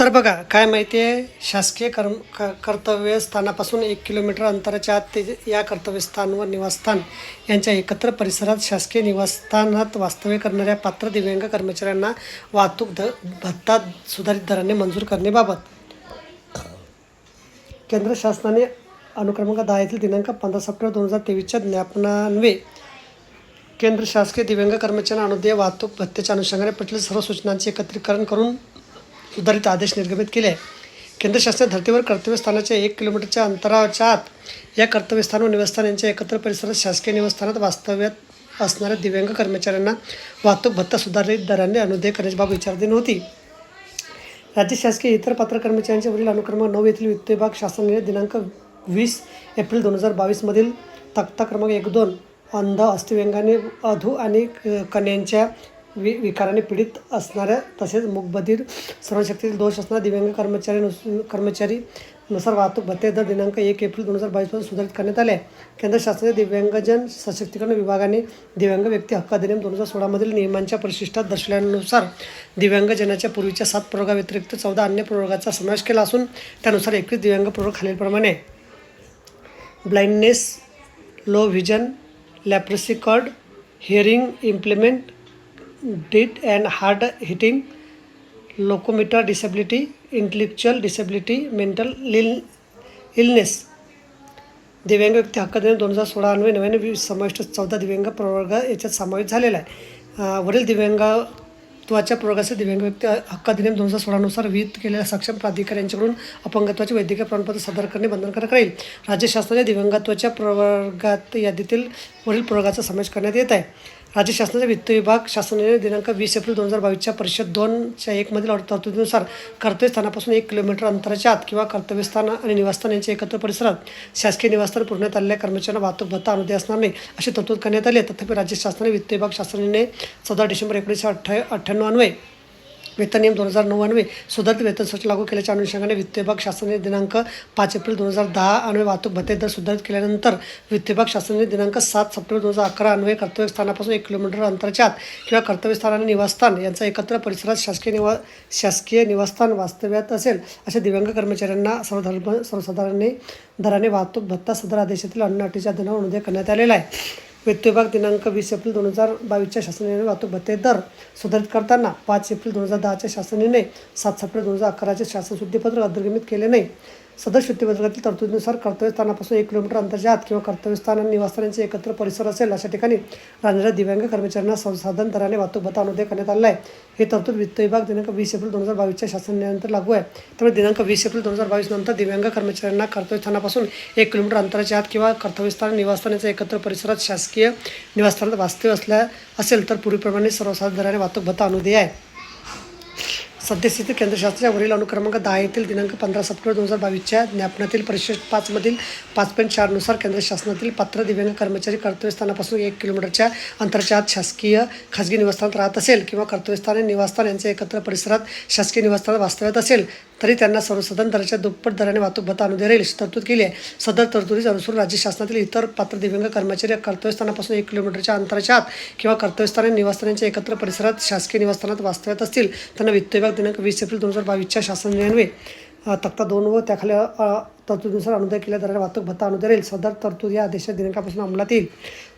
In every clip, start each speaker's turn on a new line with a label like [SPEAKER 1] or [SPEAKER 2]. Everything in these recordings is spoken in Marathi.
[SPEAKER 1] तर बघा काय माहिती आहे शासकीय कर्म क कर्तव्य स्थानापासून एक किलोमीटर अंतराच्या आत ते या कर्तव्यस्थान व निवासस्थान यांच्या एकत्र परिसरात शासकीय निवासस्थानात वास्तव्य करणाऱ्या पात्र दिव्यांग कर्मचाऱ्यांना वाहतूक द भत्ता सुधारित दराने मंजूर करण्याबाबत. केंद्र शासनाने अनुक्रमांक दहा येथील दिनांक पंधरा सप्टेंबर दोन हजार तेवीसच्या ज्ञापनान्वे केंद्र शासकीय दिव्यांग कर्मचाऱ्यांना अनुदेय वाहतूक भत्त्याच्या अनुषंगाने पटलेल्या सर्व सूचनांचे एकत्रीकरण करून सुधारित आदेश निर्गमित केले. आहे केंद्र शासनाच्या धर्तीवर कर्तव्यस्थानाच्या एक किलोमीटरच्या अंतराच्या आत या कर्तव्यस्थान व निवासस्थान यांच्या एकत्र परिसरात शासकीय निवासस्थानात वास्तव्यात असणाऱ्या दिव्यांग कर्मचाऱ्यांना वाहतूक भत्ता सुधारित दराने अनुदेय करण्याची बाब विचारधीन होती राज्य शासकीय इतर पात्र कर्मचाऱ्यांच्या वरील अनुक्रमांक नऊ येथील वित्त विभाग शासनाने दिनांक वीस एप्रिल दोन हजार बावीसमधील तक्ता क्रमांक एक दोन अंध अस्थिव्यंगाने अधू आणि क- कन्यांच्या वि विकाराने पीडित असणाऱ्या तसेच मूकबधीर सर्वशक्तीतील दोष असणाऱ्या दिव्यांग कर्मचारी नुस कर्मचारी नुसार वाहतूक भत्ते दर दिनांक एक एप्रिल दोन हजार बावीसपासून सुधारित करण्यात आले केंद्र शासनाच्या दिव्यांगजन सशक्तीकरण विभागाने दिव्यांग व्यक्ती हक्क अधिनियम दोन हजार सोळामधील नियमांच्या परिशिष्टात दर्शवल्यानुसार दिव्यांगजनाच्या पूर्वीच्या सात प्रयोगाव्यतिरिक्त चौदा अन्य प्रयोगाचा समावेश केला असून त्यानुसार एकवीस दिव्यांग प्रयोग खालीलप्रमाणे blindness low vision लॅप्रसिकॉर्ड hearing implement deaf and hard hitting locomotor disability intellectual disability mental लिल इलनेस दिव्यांग व्यक्ती हक्क दिन दोन हजार सोळा अन्वये नव्याने वीस समाविष्ट चौदा दिव्यांग प्रवर्ग याच्यात समावेश झालेला आहे. वरील दिव्यांगत्वाच्या प्रवर्गाचे दिव्यांग व्यक्ती हक्क अधिनियम दोन हजार सोळानुसार विहित केलेल्या सक्षम प्राधिकाऱ्यांच्याकडून अपंगत्वाचे वैद्यकीय प्रमाणपत्र सादर करणे बंधनकारक राहील. राज्य शासनाच्या दिव्यांगत्वाच्या प्रवर्गात यादीतील वरील प्रयोगाचा समावेश करण्यात येत आहे. राज्य शासनाचा वित्त विभाग शासनाने दिनांक वीस एप्रिल दोन हजार बावीसच्या परिषद दोनच्या एकमधील तरतुदीनुसार कर्तव्यस्थानापासून एक किलोमीटर अंतराच्या आत किंवा कर्तव्यस्थान आणि निवासस्थान यांच्या एकत्र परिसरात शासकीय निवासस्थान पुरवण्यात आलेल्या कर्मचाऱ्यांना वाहतूक भत्ता अनुदय असणार नाही अशी तरतूद करण्यात आली तथापि राज्य शासनाने वित्त विभाग शासनाने चौदा डिसेंबर एकोणीसशे अठ्ठा अठ्ठ्याण्णव अन्वये वेतन नियम दोन हजार नव्याण्णवे सुधारित वेतन सूची लागू केल्याच्या अनुषंगाने वित्त विभाग शासनाने दिनांक पाच एप्रिल दोन हजार दहा अन्वये वाहतूक भत्ते दर सुधारित केल्यानंतर वित्त विभाग शासनाने दिनांक सात सप्टेंबर दोन हजार अकरा अन्वये कर्तव्यस्थानापासून एक किलोमीटर अंतराच्या आत किंवा कर्तव्यस्थान आणि निवासस्थान यांचा एकत्र परिसरात शासकीय निवा शासकीय निवासस्थान वास्तव्यात असेल अशा दिव्यांग कर्मचाऱ्यांना सर्वधर्म सर्वसाधारण दराने वाहतूक भत्ता सदर आदेशातील अन्न अटीच्या दिनावर अनुदय करण्यात आलेला आहे. वित्त विभाग दिनांक वीस एप्रिल दोन हजार बावीसच्या शासनाने वाहतूक भत्ते दर सुधारित करताना पाच एप्रिल दोन हजार दहाच्या शासनाने सात सप्टेंबर दोन हजार अकराचे शासन शुद्धीपत्र अधिनियमित केले नाही. सदर शुद्धीपत्रकातील तरतुदीनुसार कर्तव्यस्थानापासून एक किलोमीटर अंतराच्या आत किंवा कर्तव्यस्थान आणि निवासस्थानांचे एकत्र परिसर असेल अशा ठिकाणी राहणाऱ्या दिव्यांग कर्मचाऱ्यांना संसाधन दराने वाहतूक भत्ता अनुदय करण्यात आला आहे. हे तरतूद वित्त विभाग दिनांक वीस एप्रिल दोन हजार बावीसच्या शासनानंतर लागू आहे. त्यामुळे दिनांक वीस एप्रिल दोन हजार बावीस नंतर दिव्यांग कर्मचाऱ्यांना कर्तव्यस्थानापासून एक किलोमीटर अंतराच्या आत किंवा कर्तव्यस्थान निवासस्थानाच्या एकत्र परिसरात शासकीय निवासस्थानात वास्तव्य असल्या असेल तर पूर्वीप्रमाणे सर्वसाधारण दराने वाहतूक भत्ता अनुदय आहे. सद्यस्थिती केंद्र शासनाच्या वरील अनुक्रमांक दहा येथील दिनांक पंधरा सप्टेंबर दोन हजार बावीसच्या ज्ञापनातील परिशिष्ट पाचमधील पाच पॉईंट चारनुसार केंद्र शासनातील पात्र दिव्यांग कर्मचारी कर्तव्यस्थानापासून एक किलोमीटरच्या अंतराच्या आत शासकीय खाजगी निवासस्थानात राहत असेल किंवा कर्तव्यस्थान आणि निवासस्थान यांच्या एकत्र परिसरात शासकीय निवासस्थानात वास्तव्यात असेल तरी त्यांना सर्वसाधारण दराच्या दुप्पट दराने वाहतूक भत्ता अनुदय राहील अशी तरतूद केली आहे. सदर तरतुदीस अनुसरून राज्य शासनातील इतर पात्र दिव्यांग कर्मचारी कर्तव्यस्थानापासून एक किलोमीटरच्या अंतराच्या आत किंवा कर्तव्यस्थान आणि निवासस्थानांच्या एकत्र परिसरात शासकीय निवासस्थानात वास्तव्यात असतील त्यांना वित्त विभाग दिनांक वीस एप्रिल दोन हजार बावीसच्या शासन निर्णय तक्ता दोन व त्याखाली तरतुदीनुसार अनुदान केल्या जाणाऱ्या वाहतूक भत्ता अनुदान येईल सदर तरतूद या आदेशाच्या दिनांकापासून अंमलात येईल.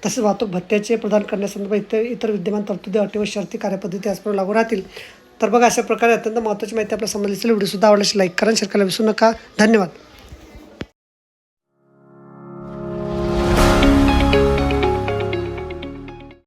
[SPEAKER 1] तसेच वाहतूक भत्त्याचे प्रदान करण्यासंदर्भात इतर इतर विद्यमान तरतुदी अटी व शर्ती कार्यपद्धती याचप्रमाणे लागू राहतील. तर बघा अशा प्रकारे अत्यंत महत्त्वाची माहिती आपल्या समजली असेल व्हिडिओसुद्धा आवडल्यास लाईक करा शेअर करायला विसरू नका. धन्यवाद.